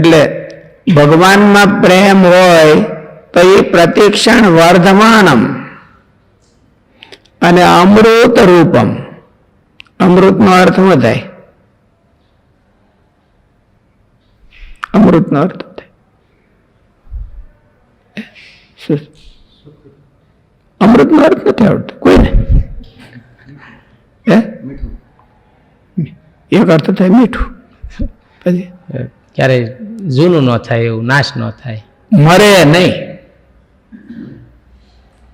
એટલે ભગવાનમાં પ્રેમ હોય તો એ પ્રતિક્ષણ વર્ધમાનમ અને અમૃત રૂપમ. અમૃતનો અર્થ શું થાય? અમૃતનો અર્થ થાય? અમૃતનો અર્થ નથી આવડતો. કોઈને? હે? એક અર્થ થાય મીઠું. પછી? ક્યારે જૂનું ન થાય એવું, નાશ ન થાય. મરે નહીં.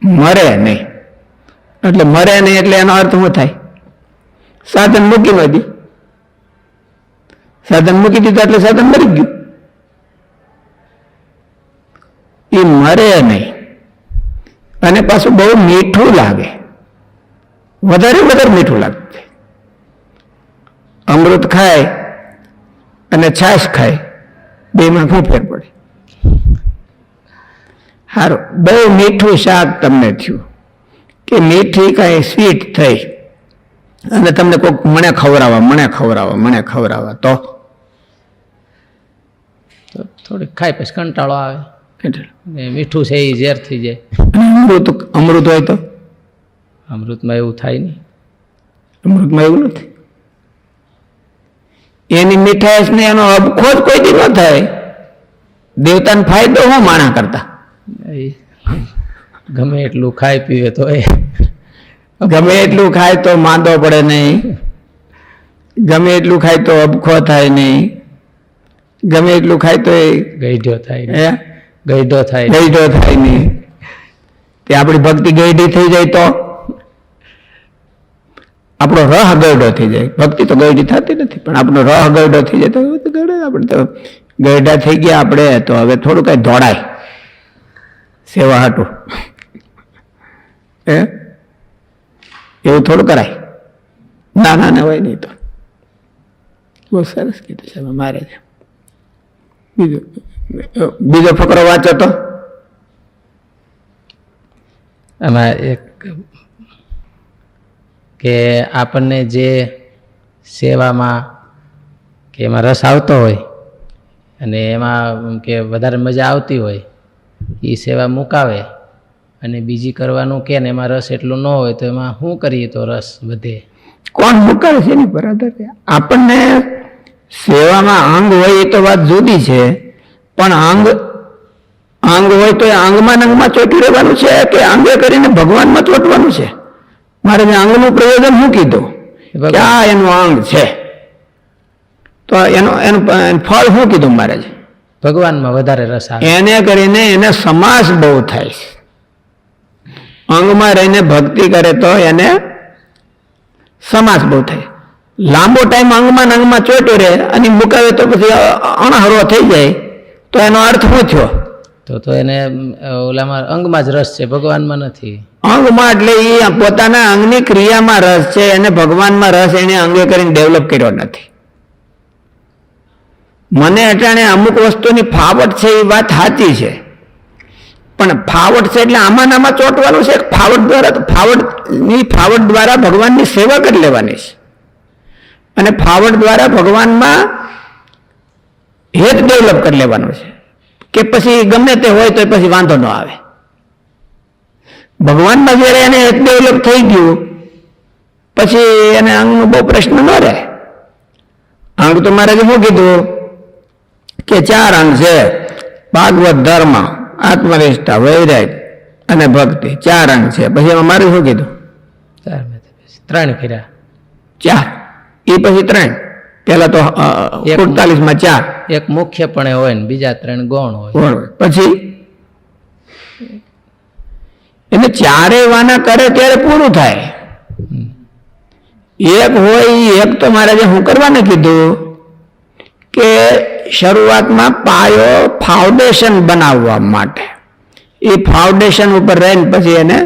મરે નહીં. એટલે મરે નહીં એટલે એનો અર્થ શું થાય? સાધન મૂકી ન સાધન મૂકી દીધું એટલે સાધન મરી ગયું. એ મરે નહીં. અને પાછું બહુ મીઠું લાગે. વધારે વધારે મીઠું લાગે. અમૃત ખાય અને છાશ ખાય. બેમાં શું ફેર પડે? સારું બહુ મીઠું શાક તમને થયું. કે મીઠી કાંઈ સ્વીટ થઈ. અને તમને કોઈક મને ખવડાવવા મને ખવડાવવા મને ખવડાવવા તો? તો થોડીક ખાય પછી કંટાળો આવે. મીઠું છે એ ઝેર થઈ જાય. અમૃત અમૃત હોય તો? અમૃતમાં એવું થાય નહીં. અમૃતમાં એવું નથી? એની મીઠાશને એનો અબખો જ કોઈ દી ન થાય. દેવતાને ફાયદો હું માણા કરતા? ગમે એટલું ખાય પીવે તો એ. ગમે એટલું ખાય તો માંદો પડે નહીં. ગમે એટલું ખાય તો અબખો થાય નહીં. ગમે એટલું ખાય તો એ ગઈઢો થાય હે? ગઈઢો થાય. ગઈઢો થાય નહીં. તે આપણી ભક્તિ ગઈઢી થઈ જાય તો? આપણો રહ ગરડો થઈ જાય. ભક્તિ તો ગરડી થતી નથી, પણ આપણો રહ ગરડો થઈ જાય તો ગરડે, આપણે તો ગરડા થઈ ગયા આપણે, તો હવે થોડું કાંઈ દોડાય સેવા હાટું. હે? એવું થોડું કરાય. ના ના ના હોય નહીં તો. બહુ સરસ કીધું છે મારે છે બીજો બીજો ફકરો વાંચો તો? એમાં એક કે આપણને જે સેવામાં કે એમાં રસ આવતો હોય અને એમાં કે વધારે મજા આવતી હોય એ સેવા મુકાવે અને બીજી કરવાનું કે ને એમાં રસ એટલો ન હોય તો એમાં શું કરીએ તો રસ વધે? કોણ મુકાવે છે એની પર આપણને સેવામાં અંગ હોય એ તો વાત જુદી છે, પણ અંગ અંગ હોય તો એ અંગમાં અંગમાં ચોટી રહેવાનું છે કે અંગે કરીને ભગવાનમાં ચોંટવાનું છે? મારે આંગનું પ્રયોજન શું કીધું? આ એનું અંગ છે? તો એનો એનું ફળ શું કીધું મારે ભગવાનમાં વધારે રસ આવે. એને કરીને એને સમાસ બહુ થાય છે. અંગમાં રહીને ભક્તિ કરે તો એને સમાસ બહુ થાય. લાંબો ટાઈમ અંગમાં અંગમાં ચોટ્યો રહે અને મુકાવે તો પછી અણહરો થઈ જાય. તો એનો અર્થ શું થયો? તો તો એને ઓલામાં અંગમાં જ રસ છે, ભગવાનમાં નથી. અંગમાં એટલે એ પોતાના અંગની ક્રિયામાં રસ છે, એને ભગવાનમાં રસ એને અંગે કરીને ડેવલપ કર્યો નથી. મને અટાણે અમુક વસ્તુની ફાવટ છે એ વાત સાચી છે. પણ ફાવટ છે એટલે આમાં આમાં ચોંટવાનું છે ફાવટ દ્વારા તો ફાવટની ફાવટ દ્વારા ભગવાનની સેવા કરી લેવાની છે. અને ફાવટ દ્વારા ભગવાનમાં હેત ડેવલપ કરી લેવાનું છે. કે પછી ગમે તે હોય તો પછી વાંધો ન આવે. ભગવાનમાં જ્યારે એને ડેવલપ થઈ ગયું પછી એને અંગનો બહુ પ્રશ્ન ન રહે. અંગ તો મારે શું કીધું? કે ચાર અંગ છે ભાગવત ધર્મ આત્મનિષ્ઠા વૈરાગ અને ભક્તિ. ચાર અંગ છે. પછી એમાં મારે શું કીધું? ત્રણ કર્યા. ચાર. એ પછી ત્રણ. પેલા તો સુડતાલીસમાં ચાર. એક મુખ્યપણે હોય ને બીજા ત્રણ ગૌણ હોય. પછી? એને ચારે વાના કરે ત્યારે પૂરું થાય. એક હોય એક તો મારે જે હું કરવાને કીધું કે શરૂઆતમાં પાયો ફાઉન્ડેશન બનાવવા માટે. એ ફાઉન્ડેશન ઉપર રહીને પછી એને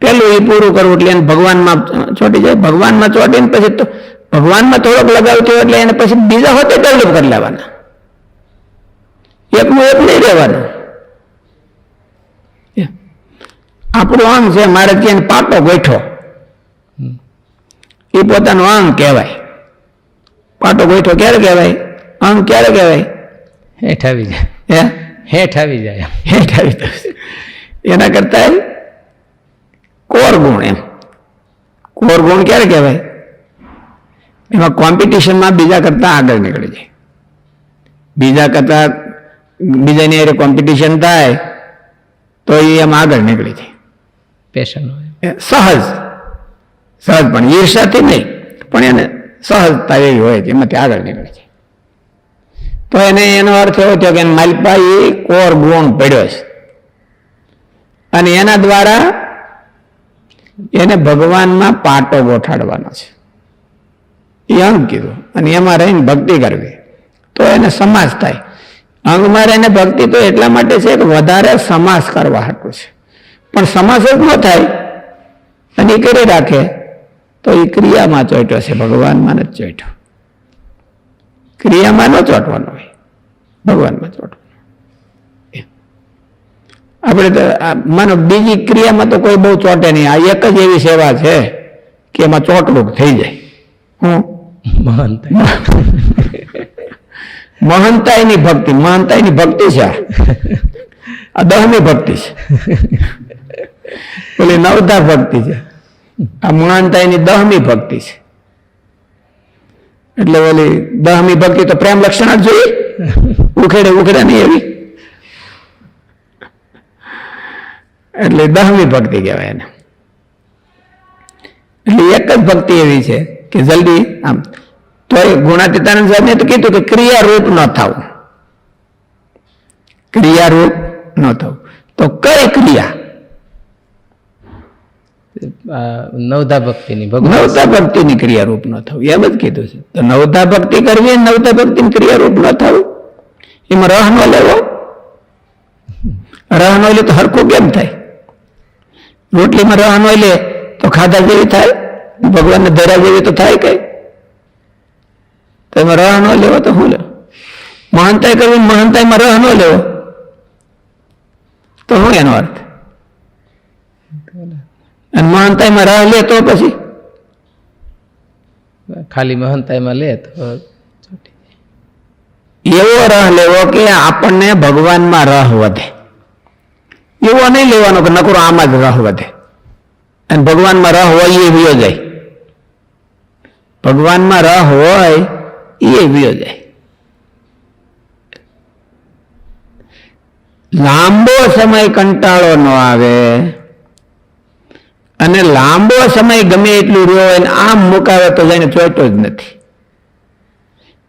પેલું એ પૂરું કરવું એટલે એને ભગવાનમાં ચોટી જાય. ભગવાનમાં ચોટીને પછી તો ભગવાનમાં થોડોક લગાવ થયો એટલે એને પછી બીજા હોતે ડેવલપ કરી લેવાના. એકનું એક નહીં રહેવાનું. આપણું અંગ છે મારે ત્યાં પાટો ગોઠો એ પોતાનું અંગ કહેવાય. પાટો ગોઠો ક્યારે કહેવાય? અંગ ક્યારે કહેવાય? હેઠ આવી જાય. હે? હેઠ આવી જાય. હેઠ આવી જાય. એના કરતા કોર ગુણ એમ. કોર ગુણ ક્યારે કહેવાય? એમાં કોમ્પિટિશનમાં બીજા કરતા આગળ નીકળી છે. બીજા કરતા બીજાની અરે કોમ્પિટિશન થાય તો એ એમ આગળ નીકળી છે. પેશન સહજ. સહજ પણ ઈર્ષાથી નહીં પણ એને સહજતા એવી હોય છે એમાંથી આગળ નીકળે છે. તો એને એનો અર્થ એવો થયો કે માલપા એ કોર ગુણ પડ્યો છે. અને એના દ્વારા એને ભગવાનમાં પાટો ગોઠાડવાનો છે. એ અંગ કીધું અને એમાં રહીને ભક્તિ કરવી. તો એને સમાસ થાય. અંગમાં રહીને ભક્તિ તો એટલા માટે છે કે વધારે સમાસ કરવા હાટું છે. પણ સમાસ જ ન થાય અને એ કરી રાખે તો એ ક્રિયામાં ચોટ્યો છે. ભગવાનમાં જ ચોટ્યો. ક્રિયામાં ન ચોંટવાનો હોય. ભગવાનમાં ચોંટવાનો. આપણે તો માનો બીજી ક્રિયામાં તો કોઈ બહુ ચોંટે નહીં. આ એક જ એવી સેવા છે કે એમાં ચોટલુક થઈ જાય. હું મહંત. મહંતાઈની ભક્તિ મહંતાઈની ભક્તિ છે આ. દહમી ભક્તિ છે. પેલી નવધા ભક્તિ છે. આ મહાનતાઈની દહમી ભક્તિ છે. એટલે ઓલી દહમી ભક્તિ તો પ્રેમ લક્ષણ જ જોઈએ ઉખેડે ઉખેડે નહીં એવી. એટલે દહમી ભક્તિ કહેવાય એને. એટલે એક જ ભક્તિ એવી છે. કે જલ્દી આમ. તો એ ગુણાતીતાનંદ સાહેબને તો કીધું કે ક્રિયારૂપ ન થવું. ક્રિયારૂપ ન થવું. તો કઈ ક્રિયા? નવધા ભક્તિની નવતા ભક્તિની ક્રિયારૂપ ન થવું. એમ જ કીધું છે. તો નવતા ભક્તિ કરવી નવતા ભક્તિની ક્રિયારૂપ ન થવું? એમાં રહ ન લેવો? રહ ન લે તો હરખું કેમ થાય? રોટલીમાં રહ ન લે તો ખાધા જેવી થાય? ભગવાનને ધરા જેવી તો થાય કઈ? તો એમાં રહ ન લેવો તો શું લેવો મહાનતાઈ કરવી ને મહાનતાઈમાં રહ ન લેવો. તો શું એનો અર્થ? અને મહાનતાઈમાં રહ લે તો પછી? ખાલી મહંતાઈમાં લે તો એવો રહ લેવો કે આપણને ભગવાનમાં રહ વધે. એવો નહીં લેવાનો કે નકરો આમાં જ રહ વધે. અને ભગવાનમાં રહ હોય એ જાય. ભગવાનમાં રહ હોય એ વિયો જાય. લાંબો સમય કંટાળો ન આવે. અને લાંબો સમય ગમે એટલું રહ્યો હોય આમ મુકાવે તો જઈને ચોટો જ નથી.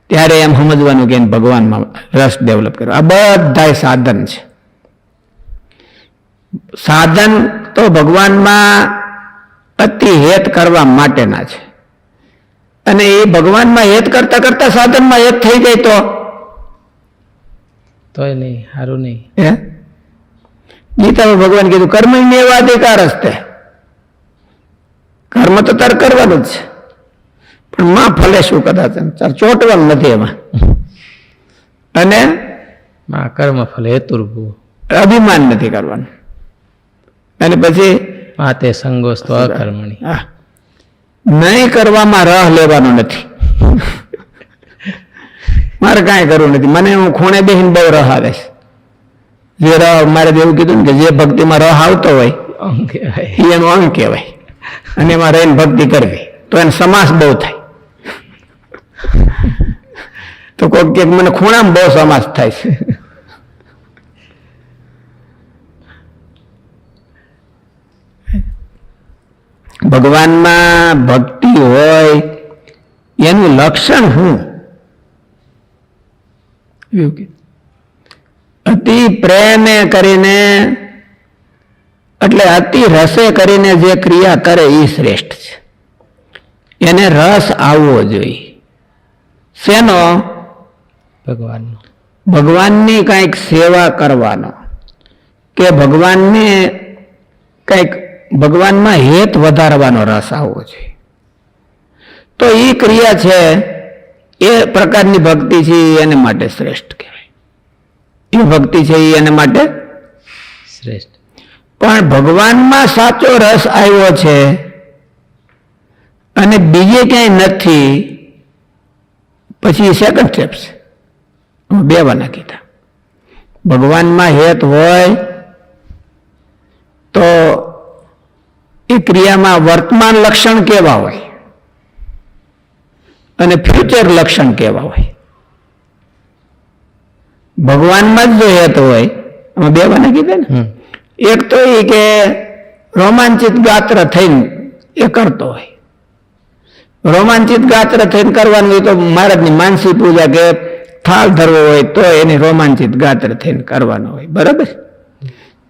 ત્યારે એમ સમજવાનું કે ભગવાનમાં રસ ડેવલપ કર્યો. આ બધા સાધન છે. સાધન તો ભગવાનમાં અતિ હેત કરવા માટેના છે. અને એ ભગવાનમાં હેત કરતા કરતા સાધનમાં હેત થઈ જાય તો? તોય નહીં સારું નહીં. હે? ગીતામાં ભગવાન કીધું કર્મ અધિકાર હસ્તે કર્મ તો તાર કરવાનું જ છે. પણ માં ફલે શું કદાચ તાર ચોંટવાનું નથી એમાં. અને? માં કર્મ ફલે હેતુર્ભુ અભિમાન નથી કરવાનું. અને પછી? માતે તે સંગોસ્ત અકર્મણી. હા, નહીં કરવામાં રહ લેવાનો નથી. મારે કાંઈ કરવું નથી. મને હું ખૂણે બેહીને બહુ રહ આવે છે. જે રહ મારે એવું કીધું ને કે જે ભક્તિમાં રહ આવતો હોય એ એનું અંગ કહેવાય. અને એમાં રહીને ભક્તિ કરવી. તો એને સમાસ બહુ થાય. તો કોઈક કે મને ખૂણામાં બહુ સમાસ થાય છે. ભગવાનમાં ભક્તિ હોય એનું લક્ષણ શું અતિ પ્રેમે કરીને એટલે અતિ રસે કરીને જે ક્રિયા કરે એ શ્રેષ્ઠ છે. એને રસ આવવો જોઈએ. શેનો? ભગવાન ભગવાનની કંઈક સેવા કરવાનો. કે ભગવાનને કંઈક ભગવાનમાં હેત વધારવાનો રસ આવવો જોઈએ. તો એ ક્રિયા છે, એ પ્રકારની ભક્તિ છે એને માટે શ્રેષ્ઠ કહેવાય. એ ભક્તિ છે એ એને માટે શ્રેષ્ઠ. પણ ભગવાનમાં સાચો રસ આવ્યો છે અને બીજે ક્યાંય નથી, પછી સેકન્ડ સ્ટેપ છે. બે વાના કીધા. ભગવાનમાં હેત હોય તો એ ક્રિયામાં વર્તમાન લક્ષણ કેવા હોય? અને ફ્યુચર લક્ષણ કેવા હોય? ભગવાનમાં જ જો તો હોય આમાં બે વાના કીધે ને? એક તો એ કે રોમાંચિત ગાત્ર થઈને એ કરતો હોય. રોમાંચિત ગાત્ર થઈને કરવાનું હોય તો મહારાજની માનસી પૂજા કે થાળ ધરવો હોય તો એની રોમાંચિત ગાત્ર થઈને કરવાનો હોય. બરાબર?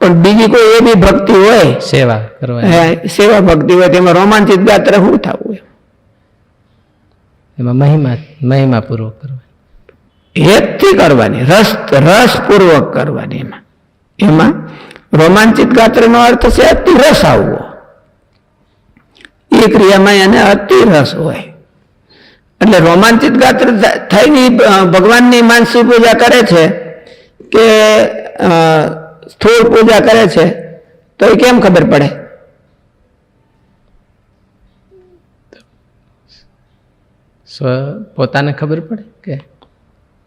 પણ બીજી કોઈ એવી ભક્તિ હોય સેવા કરવા સેવા ભક્તિ હોય તેમાં રોમાંચિત ગાત્ર શું થવું હોય એમાં મહિમા મહિમા પૂર્વક કરવાની. હેતથી કરવાની રસ રસપૂર્વક કરવાની એમાં. એમાં રોમાંચિત ગાત્રનો અર્થ છે અતિ રસ આવવો. એ ક્રિયામાં એને અતિ રસ હોય. એટલે રોમાંચિત ગાત્ર થઈને ભગવાનની માનસી પૂજા કરે છે કે સ્થૂળ પૂજા કરે છે તો એ કેમ ખબર પડે? સ્વ પોતાને ખબર પડે કે?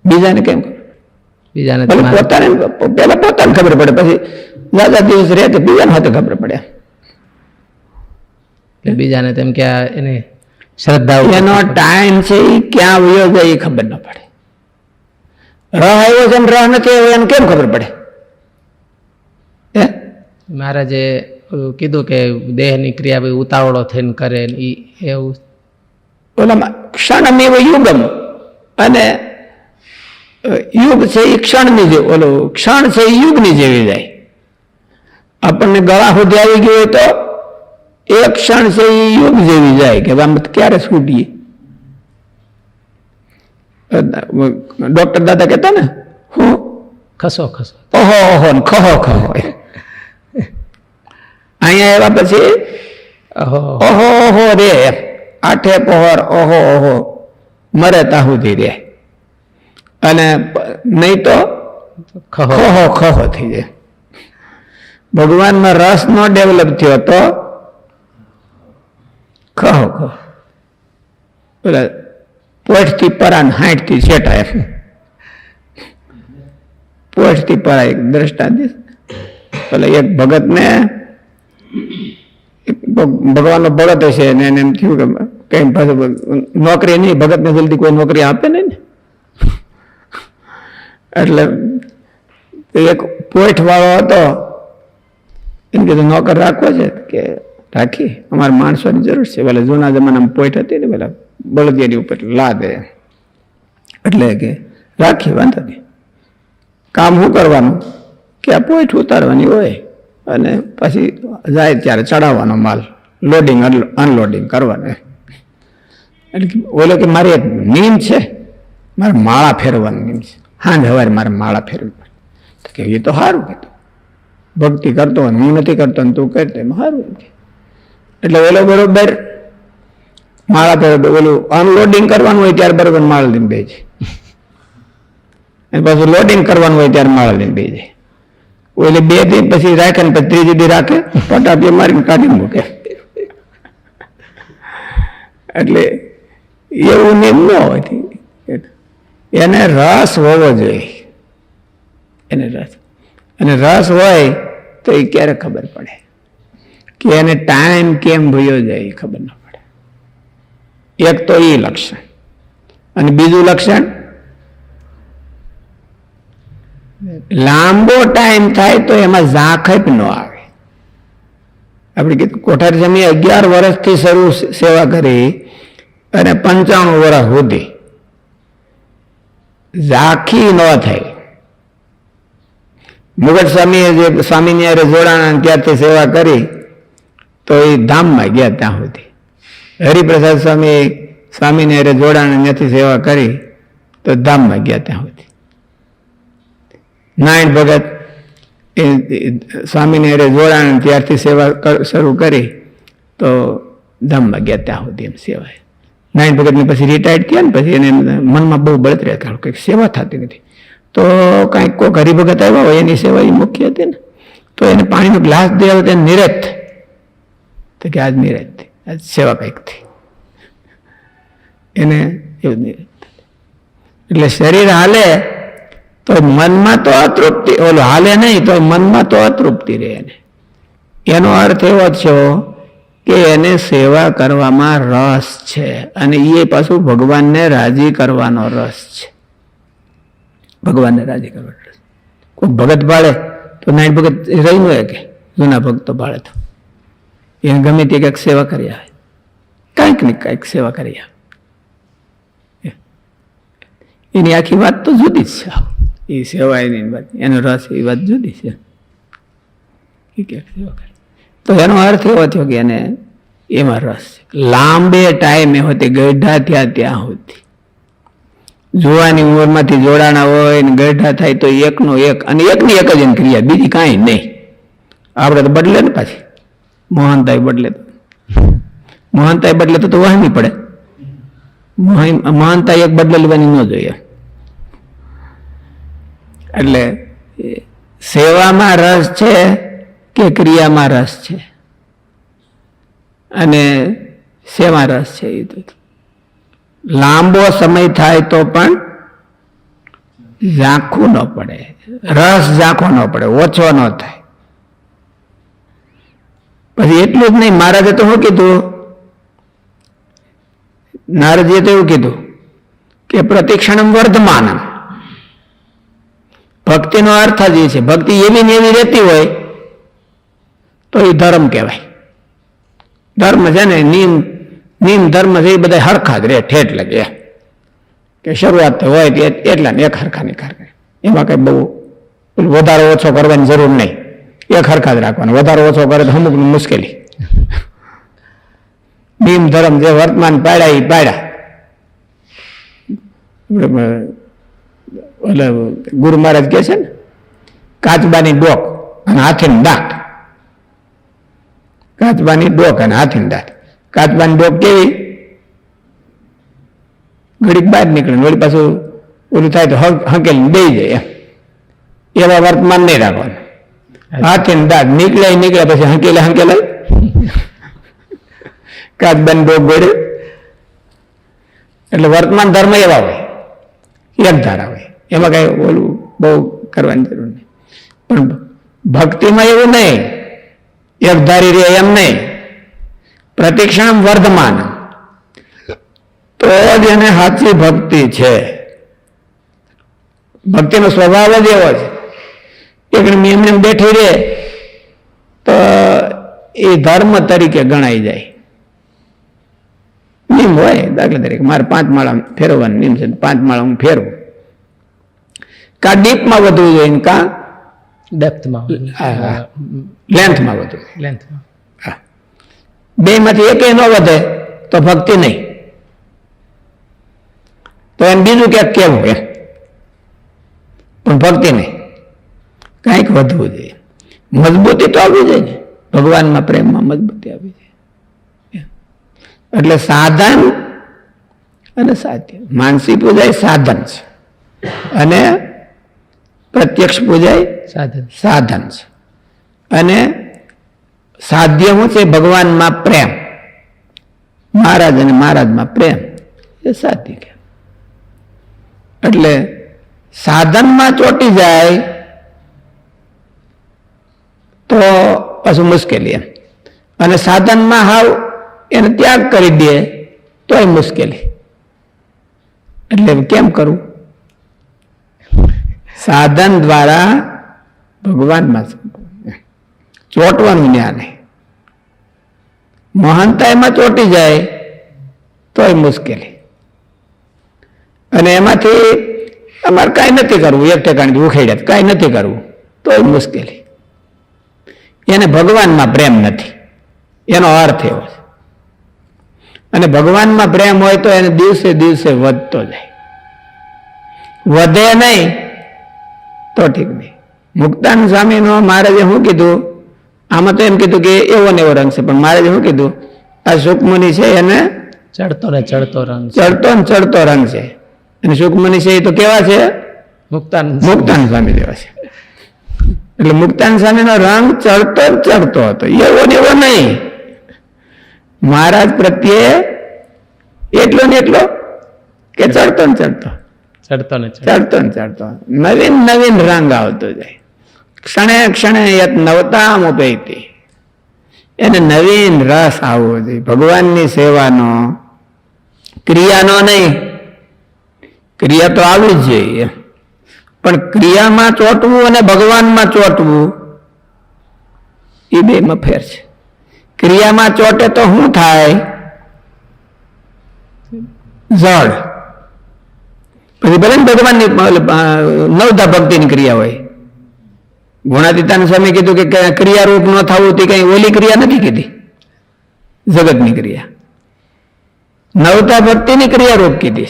બીજાને કેમ બીજાને પોતાને પેલા પોતાને ખબર પડે પછી દાદા દિવસ રહે તો બીજાને હાથે ખબર પડે. બીજાને તેમ કે એને શ્રદ્ધા એનો ટાઈમ છે એ ક્યાં વયો જાય એ ખબર ન પડે. રહ આવ્યો છે રહ નથી આવ્યો એને કેમ ખબર પડે? મહારાજે કીધું કે દેહની ક્રિયા ભાઈ ઉતાવળો થઈને કરે એ ઈ એવું. ઓલામાં એવો યુગમ અને યુગ છે એ ક્ષણની જે ઓલું ક્ષણ છે એ યુગની જેવી જાય. આપણને ગળા સુધી આવી ગયો તો એ ક્ષણ છે એ યુગ જેવી જાય કે આમ ક્યારે છૂટીએ? ડોક્ટર દાદા કહેતા ને હું? ખસો ખસો. ઓહો ઓહો ખહો ખહો. અહીંયા આવ્યા પછી ઓહો ઓહો રે આઠે પહોર ઓહો ઓહો મરે તાહુધી રે. અને નહીં તો ખહો. ખહો થઈ જાય. ભગવાનમાં રસ નો ડેવલપ થયો તો ખહો ખહો. એટલે પોઠથી પરાન હાઠથી શેઠા એમ પોઠથી પરા એક દ્રષ્ટાંત પેલા એક ભગતને ભગવાનનો ભગત હશે ને એને એમ થયું કે કઈ નોકરી નહીં, ભગતને જલ્દી કોઈ નોકરી આપે નહીં ને? એટલે એક પોઠવાળો હતો એમ કીધું, નોકર રાખવો છે? કે, રાખી, અમારે માણસોની જરૂર છે. પેલા જૂના જમાનામાં પોઠ હતી ને પેલા બળદિયાની ઉપર લાદે. એટલે કે, રાખી, વાંધો નહીં. કામ શું કરવાનું? કે આ ઉતારવાની હોય. અને પછી જાય ત્યારે ચડાવવાનો માલ લોડિંગ અનલોડિંગ કરવાનું. એટલે ઓલો કે મારી એક નીમ છે, મારે માળા ફેરવાની નીમ છે. હાંજ હવારે મારે માળા ફેરવી પડે. કે એ તો સારું કીધું. ભક્તિ કરતો હોય હું નથી કરતો ને તું કરતો એમાં સારું એટલે ઓલો બરોબર માળા ફેરવે ઓલું અનલોડિંગ કરવાનું હોય ત્યારે બરોબર માળા લઈને બે છે અને પાછું લોડિંગ કરવાનું હોય ત્યારે માળા લઈને બે જાય ઓલે બે દિન પછી રાખે ને પછી ત્રીજી દી રાખે પટાપી મારીને કાઢી મૂકે. એટલે એવું નિયમ ન હોય એને રસ હોવો જોઈએ. એને રસ. અને રસ હોય તો એ ક્યારે ખબર પડે? કે એને ટાઈમ કેમ ભયો જાય એ ખબર ન પડે. એક તો એ લક્ષણ. અને બીજું લક્ષણ લાંબો ટાઈમ થાય તો એમાં ઝાંખપ ન આવે. આપણે કીધું કોઠારી સ્વામી અગિયાર વર્ષથી શરૂ સેવા કરી અને પંચાણું વર્ષ સુધી ઝાંખી ન થાય મુગટ સ્વામીએ જે સ્વામીની અરે જોડાણા ત્યારથી સેવા કરી, તો એ ધામમાં ગયા ત્યાં સુધી. હરિપ્રસાદ સ્વામી સ્વામીને અરે જોડાણા ત્યાંથી સેવા કરી, તો ધામમાં ગયા ત્યાં સુધી. નારાયણ ભગત એ સ્વામીને હારે જોડાણ ત્યારથી સેવા શરૂ કરી તો ધામમાં ગયા ત્યાં સુધી એમ સેવાય નારાયણ ભગતની પછી રિટાયર્ડ થયા ને પછી એને મનમાં બહુ બળતરા કાઢું કંઈક સેવા થતી નથી. તો કાંઈક કોઈક હરિભગત આવ્યા હોય એની સેવા એ મુખ્ય હતી ને. તો એને પાણીનો ગ્લાસ દે આવે તો નિરત તો કે આજ નિરત આજ સેવા કંઈક થઈ. એને એવું નિરત એટલે શરીર હાલે તો મનમાં તો અતૃપ્તિ, ઓલું હાલે નહીં, તો મનમાં તો અતૃપ્તિ રહે એને. એનો અર્થ એવો થયો કે એને સેવા કરવામાં રસ છે અને એ પાછું ભગવાનને રાજી કરવાનો રસ છે. ભગવાનને રાજી કરવાનો રસ. કોઈ ભગત ભાળે તો નાઈટ ભગત રહી હોય કે? જૂના ભક્તો ભાળે તો. એને ગમે તે કંઈક સેવા કરી આવે. કાંઈક ને કાંઈક સેવા કરી આવે. એની આખી વાત તો જુદી જ છે. એ સેવાયની વાત એનો રસ એ વાત જુદી છે. તો એનો અર્થ એવો થયો કે એને એમાં રસ છે. લાંબે ટાઈમે હોતી, ગઢા થયા ત્યાં સુધી. જોવાની ઉંમરમાંથી જોડાણા હોય ને ગઢા થાય તો એકનો એક, અને એકની એક જ એની ક્રિયા, બીજી કાંઈ નહીં. આપણે તો બદલે ને પાછી. મોહનતાઈ બદલે તો. મોહનતાઈ બદલે તો વહમી પડે. મોહન- મહાનતા એક બદલે લેવાની ન જોઈએ. એટલે સેવામાં રસ છે કે ક્રિયામાં રસ છે? અને શેમાં રસ છે એ તો? લાંબો સમય થાય તો પણ ઝાંખું ન પડે. રસ ઝાંખો ન પડે, ઓછો ન થાય. પછી એટલું જ નહીં, મહારાજે તો શું કીધું? નારદજીએ તો એવું કીધું કે પ્રતિક્ષણમ વર્ધમાનમ. ભક્તિનો અર્થ જ એ છે. ભક્તિ એવી ને એવી રહેતી હોય તો એ ધર્મ કહેવાય. ધર્મ છે ને નિયમ નિયમ ધર્મ છે, એ બધા હરખા જ રહે, ઠેઠ લાગે. કે શરૂઆત હોય તે એટલા ને એક હરખા ની એમાં કંઈ બહુ વધારો ઓછો કરવાની જરૂર નહીં. એક હરખા જ રાખવાનો. વધારો ઓછો કરે તો અમુક મુશ્કેલી. નિયમ ધર્મ જે વર્તમાન પાડ્યા એ પાડ્યા. એટલે ગુરુ મહારાજ કહે છે ને કાચબાની ડોક અને હાથીની દાંત. કાચબાની ડોક અને હાથીની દાંત. કાચબાની ડોક કેવી? ઘડીક બહાર નીકળે વળી પાછું ઓલું થાય તો હંક- હંકેલીને જાય એમ. એવા વર્તમાન નહીં રાખવાનું. હાથીની દાંત નીકળે નીકળે પછી હંકેલે હંકેલે. કાચબાની ડોક ગોળે. એટલે વર્તમાન ધર્મ એવા હોય. એક ધારા હોય. એમાં કઈ ઓલું બહુ કરવાની જરૂર નહીં. પણ ભક્તિમાં એવું નહીં. એક ધારી રહે એમ નહીં. પ્રતિક્ષણ વર્ધમાન. તો જ એને સાચી ભક્તિ છે. ભક્તિનો સ્વભાવ જ એવો છે. એક એમને બેઠી રહે, તો એ ધર્મ તરીકે ગણાઈ જાય. નિયમ હોય દાખલા તરીકે. મારે પાંચ માળા ફેરવવાનું નિયમ છે. પાંચ માળા હું ફેરવું. કા ડીપમાં વધવું જોઈએ કા? ડેપ્થમાં હા, હા. લેન્થમાં વધવું લેન્થમાં. બે માંથી એક ન વધે તો ભક્તિ નહીં. તો એમ બીજું ક્યાંક કેવું એમ. પણ ભક્તિ નહીં. કાંઈક વધવું જોઈએ. મજબૂતી તો આવી જાય ને. ભગવાનમાં પ્રેમમાં મજબૂતી આવી જાય એટલે સાધન અને સાધ્ય. માનસી પૂજા એ સાધન છે. અને પ્રત્યક્ષ પૂજા સાધન. સાધન છે. અને સાધ્ય શું છે ભગવાનમાં પ્રેમ. મહારાજ અને મહારાજમાં પ્રેમ. એ સાધ્ય કે. એટલે સાધનમાં ચોટી જાય તો પાછું મુશ્કેલી એમ. અને સાધનમાં હાવ એને ત્યાગ કરી દે તોય મુશ્કેલી. એટલે કેમ કરવું સાધન દ્વારા ભગવાનમાં ચોંટવાનું જ્ઞાન મહંતા મહાનતાઈમાં ચોંટી જાય, તોય મુશ્કેલી. અને એમાંથી અમારે કાંઈ નથી કરવું, એક ઠેકાણથી ઉખેડ્યા કાંઈ નથી કરવું, તોય મુશ્કેલી. એને ભગવાનમાં પ્રેમ નથી. એનો અર્થ એવો છે. અને ભગવાનમાં પ્રેમ હોય તો એને દિવસે દિવસે વધતો જાય. વધે નહીં તો ઠીક નહીં મુક્તાન સ્વામીનો મહારાજે શું કીધું? આમાં તો એમ કીધું કે એવો ને એવો રંગ છે. પણ મહારાજે શું કીધું? આ સુખમુનિ છે એને ચડતો ને ચડતો રંગ ચડતો ને ચડતો રંગ છે. અને સુખમુનિ છે એ તો કેવા છે? મુક્તાન મુક્તાન સ્વામી જેવા છે. એટલે મુક્તાન સ્વામીનો રંગ ચડતો ને ચડતો હતો. એવો ને એવો નહીં. મહારાજ પ્રત્યે એટલો ને એટલો કે ચડતો ને ચડતો. ચડતો ને ચડતો. ને ચડતો. નવીન નવીન રંગ આવતો જાય. ક્ષણે ક્ષણે યત નવતામ ઉપેતી એને નવીન રસ આવવો જોઈએ. ભગવાનની સેવાનો ક્રિયાનો નહીં. ક્રિયા તો આવી જ જોઈએ. પણ ક્રિયામાં ચોંટવું અને ભગવાનમાં ચોંટવું, એ બેમાં ફેર છે. ક્રિયામાં ચોંટે તો શું થાય? જળ. પછી ભલે ભગવાનની નવતા ભક્તિની ક્રિયા હોય. ગુણાતીતાન સ્વામી કીધું કે ક્રિયારૂપ ન થવું તે કઈ ઓલી ક્રિયા નથી કીધી. જગતની ક્રિયા. નવતા ભક્તિની ક્રિયારૂપ કીધી.